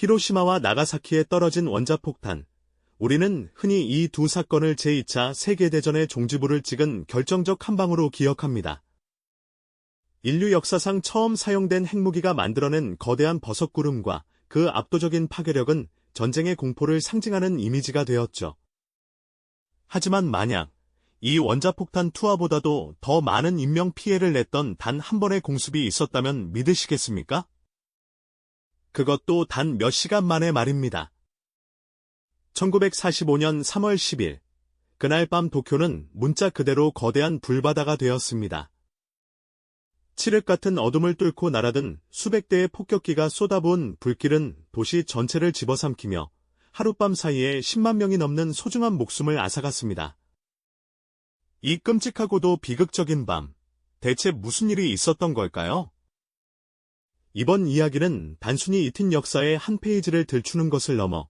히로시마와 나가사키에 떨어진 원자폭탄. 우리는 흔히 이 두 사건을 제2차 세계대전의 종지부를 찍은 결정적 한 방으로 기억합니다. 인류 역사상 처음 사용된 핵무기가 만들어낸 거대한 버섯구름과 그 압도적인 파괴력은 전쟁의 공포를 상징하는 이미지가 되었죠. 하지만 만약 이 원자폭탄 투하보다도 더 많은 인명 피해를 냈던 단 한 번의 공습이 있었다면 믿으시겠습니까? 그것도 단 몇 시간 만의 말입니다. 1945년 3월 10일, 그날 밤 도쿄는 문자 그대로 거대한 불바다가 되었습니다. 칠흑 같은 어둠을 뚫고 날아든 수백 대의 폭격기가 쏟아부은 불길은 도시 전체를 집어삼키며 하룻밤 사이에 10만 명이 넘는 소중한 목숨을 앗아갔습니다. 이 끔찍하고도 비극적인 밤, 대체 무슨 일이 있었던 걸까요? 이번 이야기는 단순히 이틴 역사의 한 페이지를 들추는 것을 넘어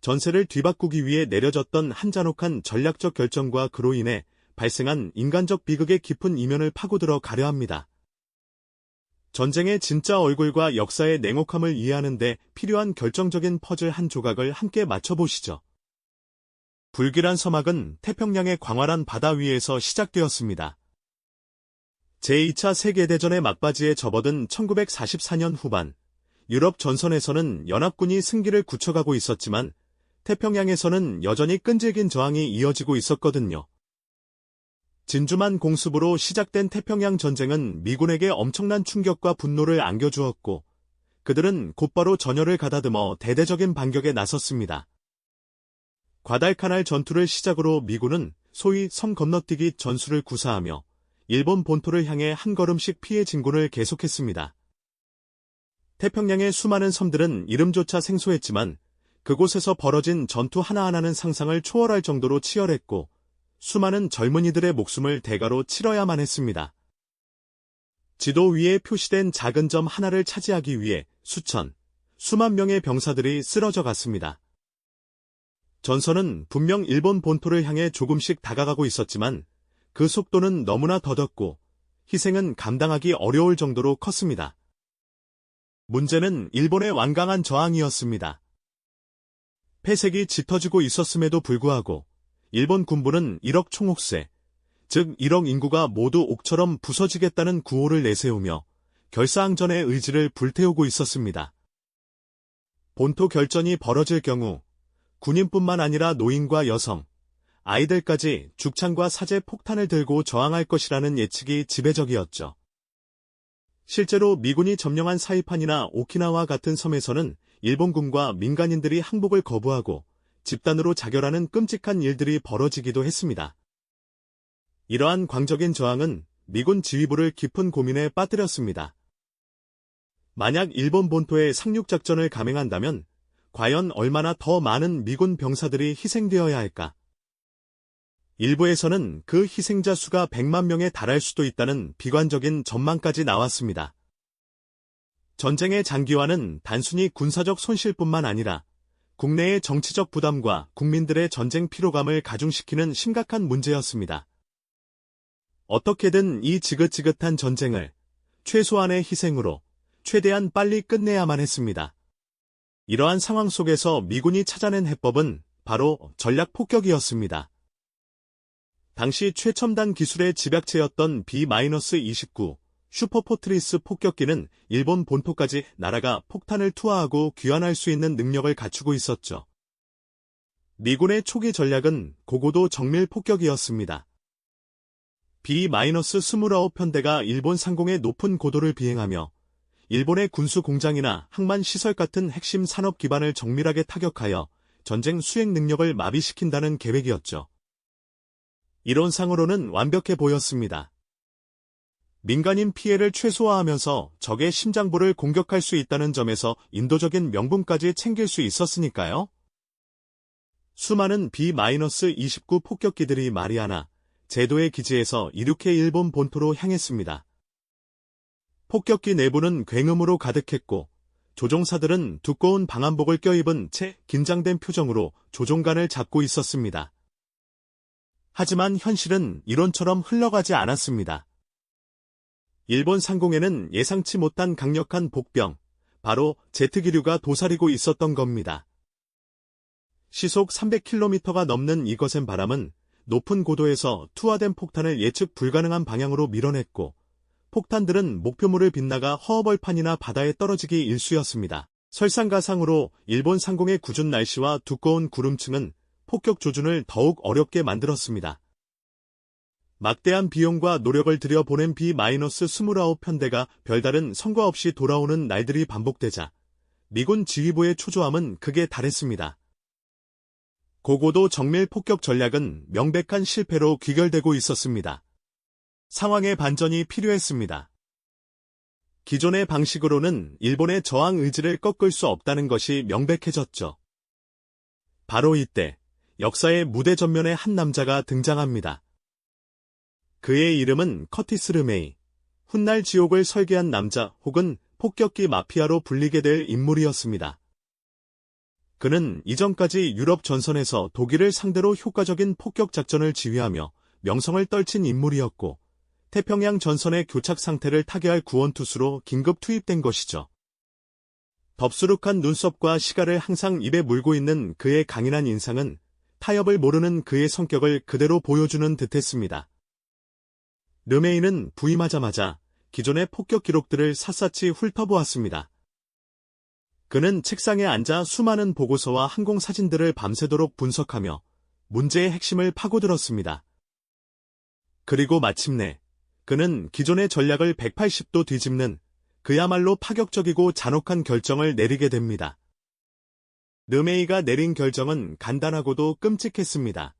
전세를 뒤바꾸기 위해 내려졌던 한 잔혹한 전략적 결정과 그로 인해 발생한 인간적 비극의 깊은 이면을 파고들어 가려 합니다. 전쟁의 진짜 얼굴과 역사의 냉혹함을 이해하는데 필요한 결정적인 퍼즐 한 조각을 함께 맞춰보시죠. 불길한 서막은 태평양의 광활한 바다 위에서 시작되었습니다. 제2차 세계대전의 막바지에 접어든 1944년 후반, 유럽 전선에서는 연합군이 승기를 굳혀가고 있었지만 태평양에서는 여전히 끈질긴 저항이 이어지고 있었거든요. 진주만 공습으로 시작된 태평양 전쟁은 미군에게 엄청난 충격과 분노를 안겨주었고 그들은 곧바로 전열을 가다듬어 대대적인 반격에 나섰습니다. 과달카날 전투를 시작으로 미군은 소위 섬 건너뛰기 전술을 구사하며 일본 본토를 향해 한 걸음씩 피해 진군을 계속했습니다. 태평양의 수많은 섬들은 이름조차 생소했지만 그곳에서 벌어진 전투 하나하나는 상상을 초월할 정도로 치열했고 수많은 젊은이들의 목숨을 대가로 치러야만 했습니다. 지도 위에 표시된 작은 점 하나를 차지하기 위해 수천, 수만 명의 병사들이 쓰러져 갔습니다. 전선은 분명 일본 본토를 향해 조금씩 다가가고 있었지만 그 속도는 너무나 더뎠고 희생은 감당하기 어려울 정도로 컸습니다. 문제는 일본의 완강한 저항이었습니다. 폐색이 짙어지고 있었음에도 불구하고 일본 군부는 1억 총옥세, 즉 1억 인구가 모두 옥처럼 부서지겠다는 구호를 내세우며 결사항전의 의지를 불태우고 있었습니다. 본토 결전이 벌어질 경우 군인뿐만 아니라 노인과 여성, 아이들까지 죽창과 사제 폭탄을 들고 저항할 것이라는 예측이 지배적이었죠. 실제로 미군이 점령한 사이판이나 오키나와 같은 섬에서는 일본군과 민간인들이 항복을 거부하고 집단으로 자결하는 끔찍한 일들이 벌어지기도 했습니다. 이러한 광적인 저항은 미군 지휘부를 깊은 고민에 빠뜨렸습니다. 만약 일본 본토에 상륙작전을 감행한다면 과연 얼마나 더 많은 미군 병사들이 희생되어야 할까? 일부에서는 그 희생자 수가 100만 명에 달할 수도 있다는 비관적인 전망까지 나왔습니다. 전쟁의 장기화는 단순히 군사적 손실뿐만 아니라 국내의 정치적 부담과 국민들의 전쟁 피로감을 가중시키는 심각한 문제였습니다. 어떻게든 이 지긋지긋한 전쟁을 최소한의 희생으로 최대한 빨리 끝내야만 했습니다. 이러한 상황 속에서 미군이 찾아낸 해법은 바로 전략 폭격이었습니다. 당시 최첨단 기술의 집약체였던 B-29 슈퍼포트리스 폭격기는 일본 본토까지 나라가 폭탄을 투하하고 귀환할 수 있는 능력을 갖추고 있었죠. 미군의 초기 전략은 고고도 정밀 폭격이었습니다. B-29 편대가 일본 상공의 높은 고도를 비행하며 일본의 군수 공장이나 항만 시설 같은 핵심 산업 기반을 정밀하게 타격하여 전쟁 수행 능력을 마비시킨다는 계획이었죠. 이론상으로는 완벽해 보였습니다. 민간인 피해를 최소화하면서 적의 심장부를 공격할 수 있다는 점에서 인도적인 명분까지 챙길 수 있었으니까요. 수많은 B-29 폭격기들이 마리아나, 제도의 기지에서 이륙해 일본 본토로 향했습니다. 폭격기 내부는 굉음으로 가득했고 조종사들은 두꺼운 방한복을 껴입은 채 긴장된 표정으로 조종관을 잡고 있었습니다. 하지만 현실은 이론처럼 흘러가지 않았습니다. 일본 상공에는 예상치 못한 강력한 복병, 바로 제트기류가 도사리고 있었던 겁니다. 시속 300km가 넘는 이것엔 바람은 높은 고도에서 투하된 폭탄을 예측 불가능한 방향으로 밀어냈고 폭탄들은 목표물을 빗나가 허허벌판이나 바다에 떨어지기 일쑤였습니다. 설상가상으로 일본 상공의 궂은 날씨와 두꺼운 구름층은 폭격 조준을 더욱 어렵게 만들었습니다. 막대한 비용과 노력을 들여 보낸 B-29 편대가 별다른 성과 없이 돌아오는 날들이 반복되자 미군 지휘부의 초조함은 극에 달했습니다. 고고도 정밀 폭격 전략은 명백한 실패로 귀결되고 있었습니다. 상황의 반전이 필요했습니다. 기존의 방식으로는 일본의 저항 의지를 꺾을 수 없다는 것이 명백해졌죠. 바로 이때 역사의 무대 전면에 한 남자가 등장합니다. 그의 이름은 커티스 르메이. 훗날 지옥을 설계한 남자 혹은 폭격기 마피아로 불리게 될 인물이었습니다. 그는 이전까지 유럽 전선에서 독일을 상대로 효과적인 폭격 작전을 지휘하며 명성을 떨친 인물이었고 태평양 전선의 교착 상태를 타개할 구원투수로 긴급 투입된 것이죠. 덥수룩한 눈썹과 시가를 항상 입에 물고 있는 그의 강인한 인상은 타협을 모르는 그의 성격을 그대로 보여주는 듯했습니다. 르메이는 부임하자마자 기존의 폭격 기록들을 샅샅이 훑어보았습니다. 그는 책상에 앉아 수많은 보고서와 항공 사진들을 밤새도록 분석하며 문제의 핵심을 파고들었습니다. 그리고 마침내 그는 기존의 전략을 180도 뒤집는 그야말로 파격적이고 잔혹한 결정을 내리게 됩니다. 르메이가 내린 결정은 간단하고도 끔찍했습니다.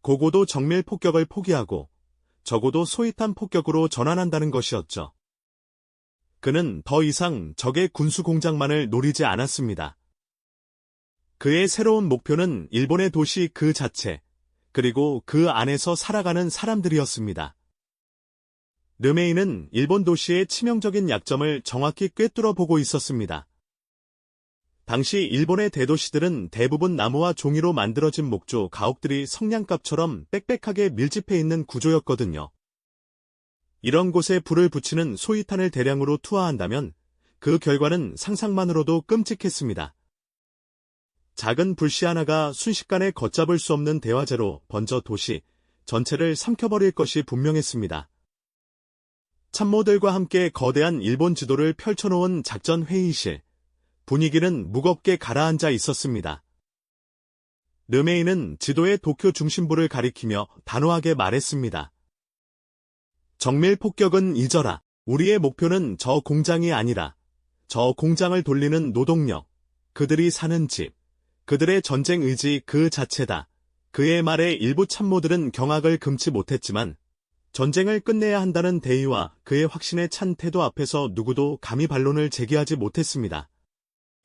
고고도 정밀 폭격을 포기하고 적어도 소위탄 폭격으로 전환한다는 것이었죠. 그는 더 이상 적의 군수 공장만을 노리지 않았습니다. 그의 새로운 목표는 일본의 도시 그 자체, 그리고 그 안에서 살아가는 사람들이었습니다. 르메이는 일본 도시의 치명적인 약점을 정확히 꿰뚫어 보고 있었습니다. 당시 일본의 대도시들은 대부분 나무와 종이로 만들어진 목조, 가옥들이 성냥갑처럼 빽빽하게 밀집해 있는 구조였거든요. 이런 곳에 불을 붙이는 소위탄을 대량으로 투하한다면 그 결과는 상상만으로도 끔찍했습니다. 작은 불씨 하나가 순식간에 걷잡을 수 없는 대화제로 번져 도시 전체를 삼켜버릴 것이 분명했습니다. 참모들과 함께 거대한 일본 지도를 펼쳐놓은 작전 회의실. 분위기는 무겁게 가라앉아 있었습니다. 르메이는 지도의 도쿄 중심부를 가리키며 단호하게 말했습니다. 정밀 폭격은 잊어라. 우리의 목표는 저 공장이 아니라 저 공장을 돌리는 노동력, 그들이 사는 집, 그들의 전쟁 의지 그 자체다. 그의 말에 일부 참모들은 경악을 금치 못했지만 전쟁을 끝내야 한다는 대의와 그의 확신에 찬 태도 앞에서 누구도 감히 반론을 제기하지 못했습니다.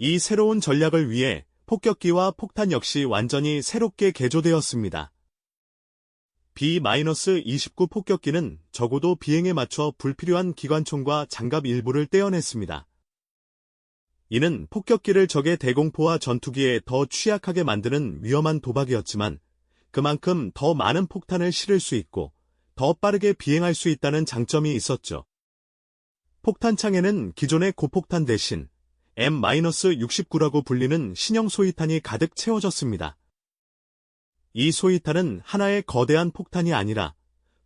이 새로운 전략을 위해 폭격기와 폭탄 역시 완전히 새롭게 개조되었습니다. B-29 폭격기는 적어도 비행에 맞춰 불필요한 기관총과 장갑 일부를 떼어냈습니다. 이는 폭격기를 적의 대공포와 전투기에 더 취약하게 만드는 위험한 도박이었지만 그만큼 더 많은 폭탄을 실을 수 있고 더 빠르게 비행할 수 있다는 장점이 있었죠. 폭탄창에는 기존의 고폭탄 대신 M-69라고 불리는 신형 소위탄이 가득 채워졌습니다. 이 소위탄은 하나의 거대한 폭탄이 아니라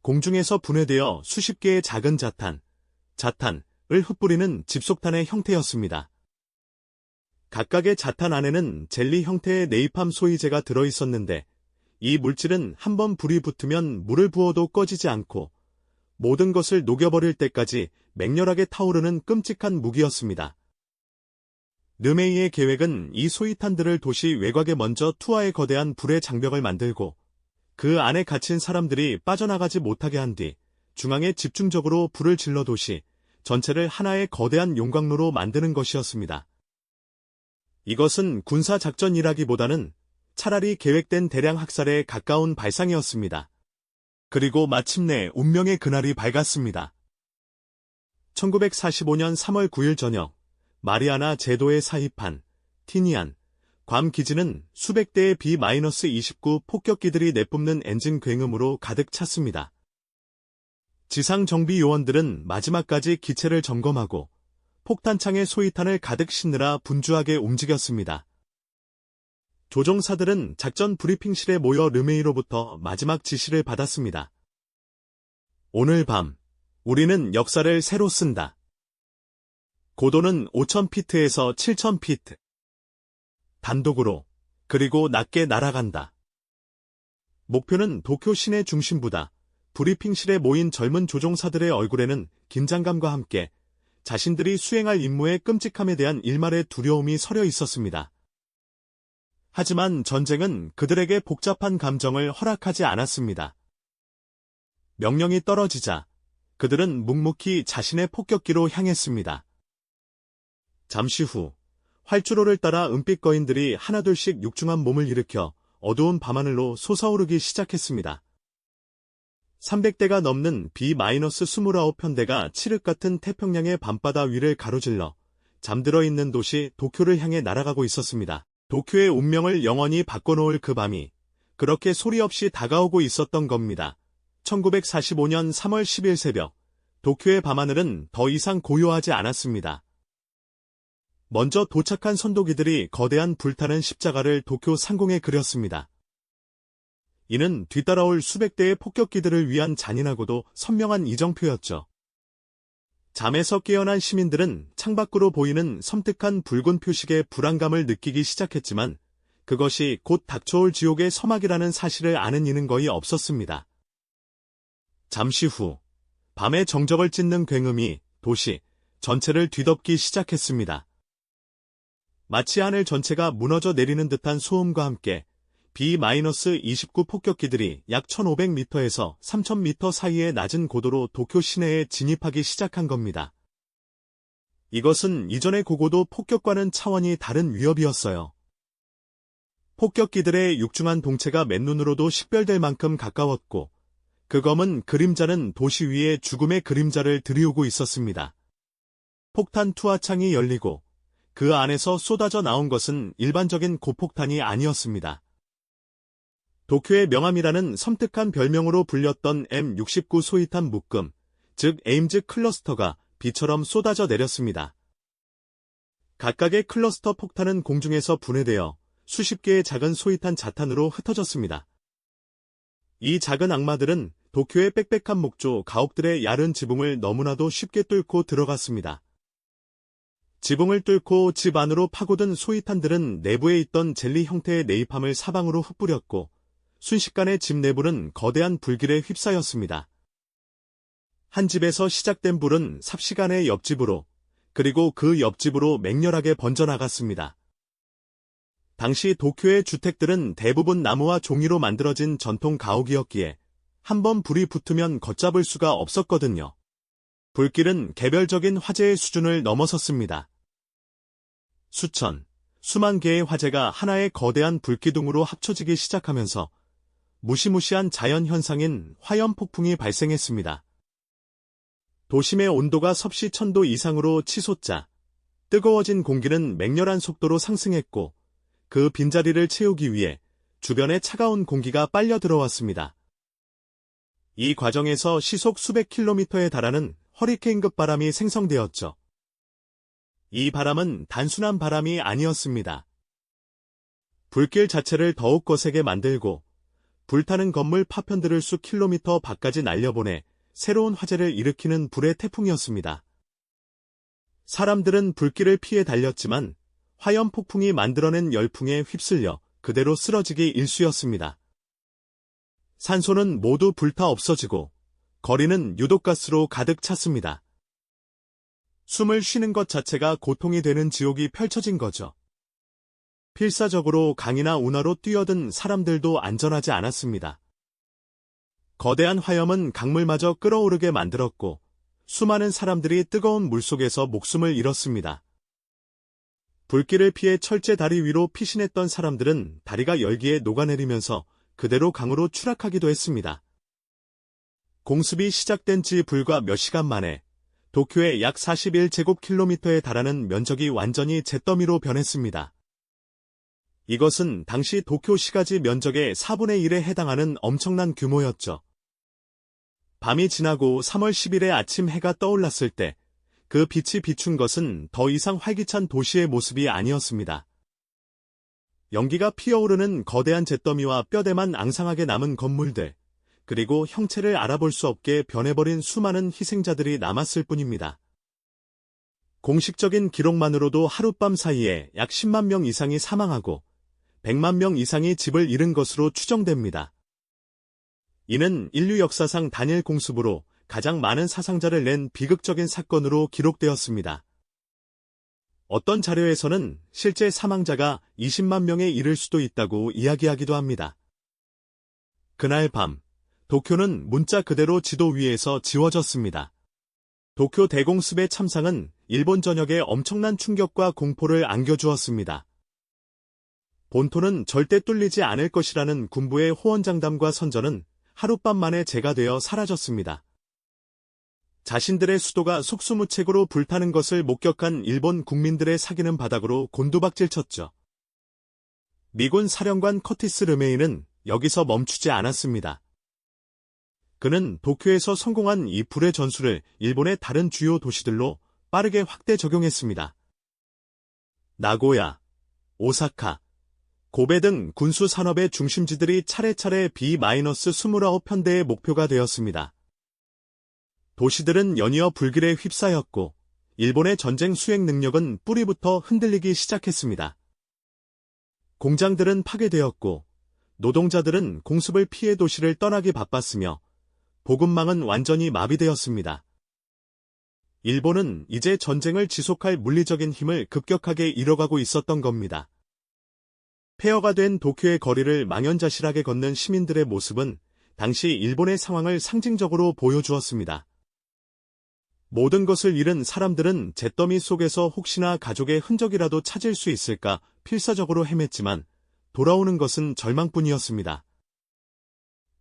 공중에서 분해되어 수십 개의 작은 자탄, 자탄을 흩뿌리는 집속탄의 형태였습니다. 각각의 자탄 안에는 젤리 형태의 네이팜 소이제가 들어있었는데 이 물질은 한번 불이 붙으면 물을 부어도 꺼지지 않고 모든 것을 녹여버릴 때까지 맹렬하게 타오르는 끔찍한 무기였습니다. 르메이의 계획은 이 소위탄들을 도시 외곽에 먼저 투하의 거대한 불의 장벽을 만들고 그 안에 갇힌 사람들이 빠져나가지 못하게 한 뒤 중앙에 집중적으로 불을 질러 도시 전체를 하나의 거대한 용광로로 만드는 것이었습니다. 이것은 군사작전이라기보다는 차라리 계획된 대량 학살에 가까운 발상이었습니다. 그리고 마침내 운명의 그날이 밝았습니다. 1945년 3월 9일 저녁 마리아나 제도의 사입한 티니안, 괌 기지는 수백 대의 B-29 폭격기들이 내뿜는 엔진 굉음으로 가득 찼습니다. 지상 정비 요원들은 마지막까지 기체를 점검하고 폭탄창에 소위탄을 가득 싣느라 분주하게 움직였습니다. 조종사들은 작전 브리핑실에 모여 르메이로부터 마지막 지시를 받았습니다. 오늘 밤, 우리는 역사를 새로 쓴다. 고도는 5,000피트에서 7,000피트. 단독으로, 그리고 낮게 날아간다. 목표는 도쿄 시내 중심부다. 브리핑실에 모인 젊은 조종사들의 얼굴에는 긴장감과 함께 자신들이 수행할 임무의 끔찍함에 대한 일말의 두려움이 서려 있었습니다. 하지만 전쟁은 그들에게 복잡한 감정을 허락하지 않았습니다. 명령이 떨어지자 그들은 묵묵히 자신의 폭격기로 향했습니다. 잠시 후 활주로를 따라 은빛 거인들이 하나둘씩 육중한 몸을 일으켜 어두운 밤하늘로 솟아오르기 시작했습니다. 300대가 넘는 B-29편대가 칠흑 같은 태평양의 밤바다 위를 가로질러 잠들어 있는 도시 도쿄를 향해 날아가고 있었습니다. 도쿄의 운명을 영원히 바꿔놓을 그 밤이 그렇게 소리 없이 다가오고 있었던 겁니다. 1945년 3월 10일 새벽, 도쿄의 밤하늘은 더 이상 고요하지 않았습니다. 먼저 도착한 선도기들이 거대한 불타는 십자가를 도쿄 상공에 그렸습니다. 이는 뒤따라올 수백 대의 폭격기들을 위한 잔인하고도 선명한 이정표였죠. 잠에서 깨어난 시민들은 창밖으로 보이는 섬뜩한 붉은 표식의 불안감을 느끼기 시작했지만 그것이 곧 닥쳐올 지옥의 서막이라는 사실을 아는 이는 거의 없었습니다. 잠시 후 밤의 정적을 찢는 굉음이 도시 전체를 뒤덮기 시작했습니다. 마치 하늘 전체가 무너져 내리는 듯한 소음과 함께 B-29 폭격기들이 약 1500m에서 3000m 사이의 낮은 고도로 도쿄 시내에 진입하기 시작한 겁니다. 이것은 이전의 고고도 폭격과는 차원이 다른 위협이었어요. 폭격기들의 육중한 동체가 맨눈으로도 식별될 만큼 가까웠고 그 검은 그림자는 도시 위에 죽음의 그림자를 들이우고 있었습니다. 폭탄 투하창이 열리고 그 안에서 쏟아져 나온 것은 일반적인 고폭탄이 아니었습니다. 도쿄의 명함이라는 섬뜩한 별명으로 불렸던 M69 소위탄 묶음, 즉 에임즈 클러스터가 비처럼 쏟아져 내렸습니다. 각각의 클러스터 폭탄은 공중에서 분해되어 수십 개의 작은 소위탄 자탄으로 흩어졌습니다. 이 작은 악마들은 도쿄의 빽빽한 목조 가옥들의 야른 지붕을 너무나도 쉽게 뚫고 들어갔습니다. 지붕을 뚫고 집 안으로 파고든 소위탄들은 내부에 있던 젤리 형태의 네이팜을 사방으로 흩뿌렸고 순식간에 집 내부는 거대한 불길에 휩싸였습니다. 한 집에서 시작된 불은 삽시간에 옆집으로 그리고 그 옆집으로 맹렬하게 번져나갔습니다. 당시 도쿄의 주택들은 대부분 나무와 종이로 만들어진 전통 가옥이었기에 한 번 불이 붙으면 걷잡을 수가 없었거든요. 불길은 개별적인 화재의 수준을 넘어섰습니다. 수천, 수만 개의 화재가 하나의 거대한 불기둥으로 합쳐지기 시작하면서 무시무시한 자연현상인 화염폭풍이 발생했습니다. 도심의 온도가 섭씨 천도 이상으로 치솟자 뜨거워진 공기는 맹렬한 속도로 상승했고 그 빈자리를 채우기 위해 주변에 차가운 공기가 빨려 들어왔습니다. 이 과정에서 시속 수백 킬로미터에 달하는 허리케인급 바람이 생성되었죠. 이 바람은 단순한 바람이 아니었습니다. 불길 자체를 더욱 거세게 만들고 불타는 건물 파편들을 수 킬로미터 밖까지 날려보내 새로운 화재를 일으키는 불의 태풍이었습니다. 사람들은 불길을 피해 달렸지만 화염 폭풍이 만들어낸 열풍에 휩쓸려 그대로 쓰러지기 일쑤였습니다. 산소는 모두 불타 없어지고 거리는 유독가스로 가득 찼습니다. 숨을 쉬는 것 자체가 고통이 되는 지옥이 펼쳐진 거죠. 필사적으로 강이나 운하로 뛰어든 사람들도 안전하지 않았습니다. 거대한 화염은 강물마저 끓어오르게 만들었고 수많은 사람들이 뜨거운 물속에서 목숨을 잃었습니다. 불길을 피해 철제 다리 위로 피신했던 사람들은 다리가 열기에 녹아내리면서 그대로 강으로 추락하기도 했습니다. 공습이 시작된 지 불과 몇 시간 만에 도쿄의 약 41제곱킬로미터에 달하는 면적이 완전히 잿더미로 변했습니다. 이것은 당시 도쿄 시가지 면적의 4분의 1에 해당하는 엄청난 규모였죠. 밤이 지나고 3월 10일의 아침 해가 떠올랐을 때 그 빛이 비춘 것은 더 이상 활기찬 도시의 모습이 아니었습니다. 연기가 피어오르는 거대한 잿더미와 뼈대만 앙상하게 남은 건물들, 그리고 형체를 알아볼 수 없게 변해버린 수많은 희생자들이 남았을 뿐입니다. 공식적인 기록만으로도 하룻밤 사이에 약 10만 명 이상이 사망하고 100만 명 이상이 집을 잃은 것으로 추정됩니다. 이는 인류 역사상 단일 공습으로 가장 많은 사상자를 낸 비극적인 사건으로 기록되었습니다. 어떤 자료에서는 실제 사망자가 20만 명에 이를 수도 있다고 이야기하기도 합니다. 그날 밤, 도쿄는 문자 그대로 지도 위에서 지워졌습니다. 도쿄 대공습의 참상은 일본 전역에 엄청난 충격과 공포를 안겨주었습니다. 본토는 절대 뚫리지 않을 것이라는 군부의 호언장담과 선전은 하룻밤 만에 재가 되어 사라졌습니다. 자신들의 수도가 속수무책으로 불타는 것을 목격한 일본 국민들의 사기는 바닥으로 곤두박질 쳤죠. 미군 사령관 커티스 르메이는 여기서 멈추지 않았습니다. 그는 도쿄에서 성공한 이 불의 전술을 일본의 다른 주요 도시들로 빠르게 확대 적용했습니다. 나고야, 오사카, 고베 등 군수 산업의 중심지들이 차례차례 B-29편대의 목표가 되었습니다. 도시들은 연이어 불길에 휩싸였고 일본의 전쟁 수행 능력은 뿌리부터 흔들리기 시작했습니다. 공장들은 파괴되었고 노동자들은 공습을 피해 도시를 떠나기 바빴으며 보급망은 완전히 마비되었습니다. 일본은 이제 전쟁을 지속할 물리적인 힘을 급격하게 잃어가고 있었던 겁니다. 폐허가 된 도쿄의 거리를 망연자실하게 걷는 시민들의 모습은 당시 일본의 상황을 상징적으로 보여주었습니다. 모든 것을 잃은 사람들은 잿더미 속에서 혹시나 가족의 흔적이라도 찾을 수 있을까 필사적으로 헤맸지만 돌아오는 것은 절망뿐이었습니다.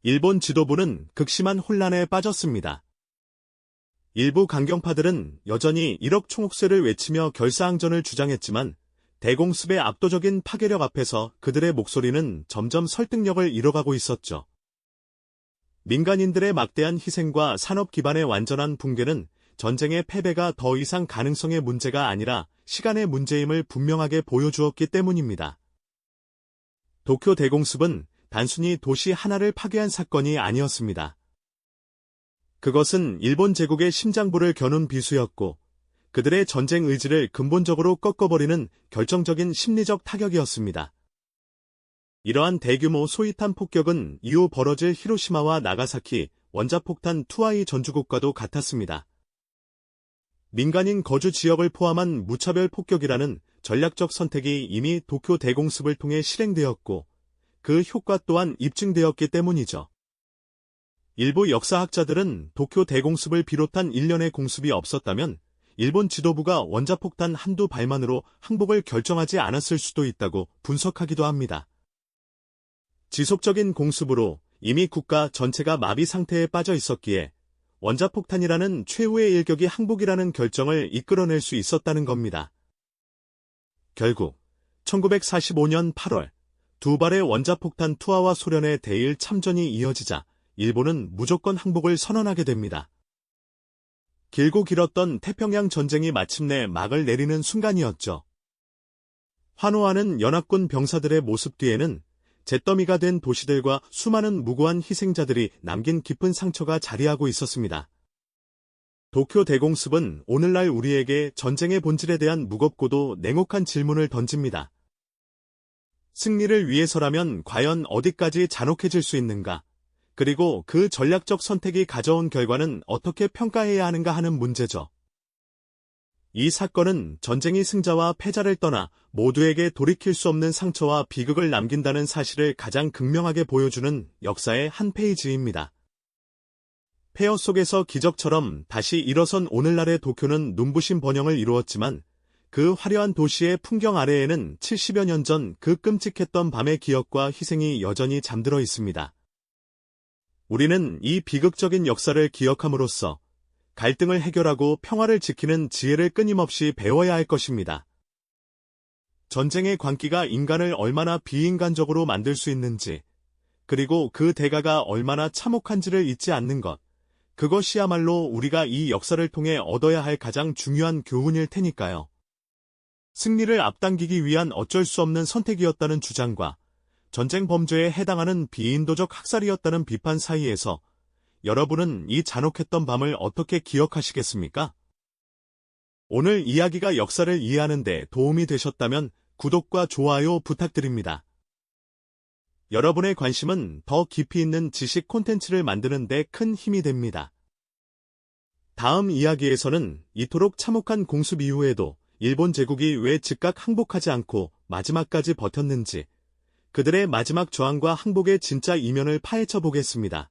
일본 지도부는 극심한 혼란에 빠졌습니다. 일부 강경파들은 여전히 1억 총옥세를 외치며 결사항전을 주장했지만 대공습의 압도적인 파괴력 앞에서 그들의 목소리는 점점 설득력을 잃어가고 있었죠. 민간인들의 막대한 희생과 산업 기반의 완전한 붕괴는 전쟁의 패배가 더 이상 가능성의 문제가 아니라 시간의 문제임을 분명하게 보여주었기 때문입니다. 도쿄 대공습은 단순히 도시 하나를 파괴한 사건이 아니었습니다. 그것은 일본 제국의 심장부를 겨눈 비수였고 그들의 전쟁 의지를 근본적으로 꺾어버리는 결정적인 심리적 타격이었습니다. 이러한 대규모 소위탄 폭격은 이후 벌어질 히로시마와 나가사키 원자폭탄 투하이 전주국과도 같았습니다. 민간인 거주 지역을 포함한 무차별 폭격이라는 전략적 선택이 이미 도쿄 대공습을 통해 실행되었고 그 효과 또한 입증되었기 때문이죠. 일부 역사학자들은 도쿄 대공습을 비롯한 일련의 공습이 없었다면 일본 지도부가 원자폭탄 한두 발만으로 항복을 결정하지 않았을 수도 있다고 분석하기도 합니다. 지속적인 공습으로 이미 국가 전체가 마비 상태에 빠져 있었기에 원자폭탄이라는 최후의 일격이 항복이라는 결정을 이끌어낼 수 있었다는 겁니다. 결국 1945년 8월 두 발의 원자폭탄 투하와 소련의 대일 참전이 이어지자 일본은 무조건 항복을 선언하게 됩니다. 길고 길었던 태평양 전쟁이 마침내 막을 내리는 순간이었죠. 환호하는 연합군 병사들의 모습 뒤에는 잿더미가 된 도시들과 수많은 무고한 희생자들이 남긴 깊은 상처가 자리하고 있었습니다. 도쿄 대공습은 오늘날 우리에게 전쟁의 본질에 대한 무겁고도 냉혹한 질문을 던집니다. 승리를 위해서라면 과연 어디까지 잔혹해질 수 있는가? 그리고 그 전략적 선택이 가져온 결과는 어떻게 평가해야 하는가 하는 문제죠. 이 사건은 전쟁이 승자와 패자를 떠나 모두에게 돌이킬 수 없는 상처와 비극을 남긴다는 사실을 가장 극명하게 보여주는 역사의 한 페이지입니다. 폐허 속에서 기적처럼 다시 일어선 오늘날의 도쿄는 눈부신 번영을 이루었지만 그 화려한 도시의 풍경 아래에는 70여 년 전 그 끔찍했던 밤의 기억과 희생이 여전히 잠들어 있습니다. 우리는 이 비극적인 역사를 기억함으로써 갈등을 해결하고 평화를 지키는 지혜를 끊임없이 배워야 할 것입니다. 전쟁의 광기가 인간을 얼마나 비인간적으로 만들 수 있는지, 그리고 그 대가가 얼마나 참혹한지를 잊지 않는 것, 그것이야말로 우리가 이 역사를 통해 얻어야 할 가장 중요한 교훈일 테니까요. 승리를 앞당기기 위한 어쩔 수 없는 선택이었다는 주장과 전쟁 범죄에 해당하는 비인도적 학살이었다는 비판 사이에서 여러분은 이 잔혹했던 밤을 어떻게 기억하시겠습니까? 오늘 이야기가 역사를 이해하는 데 도움이 되셨다면 구독과 좋아요 부탁드립니다. 여러분의 관심은 더 깊이 있는 지식 콘텐츠를 만드는 데 큰 힘이 됩니다. 다음 이야기에서는 이토록 참혹한 공습 이후에도 일본 제국이 왜 즉각 항복하지 않고 마지막까지 버텼는지 그들의 마지막 저항과 항복의 진짜 이면을 파헤쳐 보겠습니다.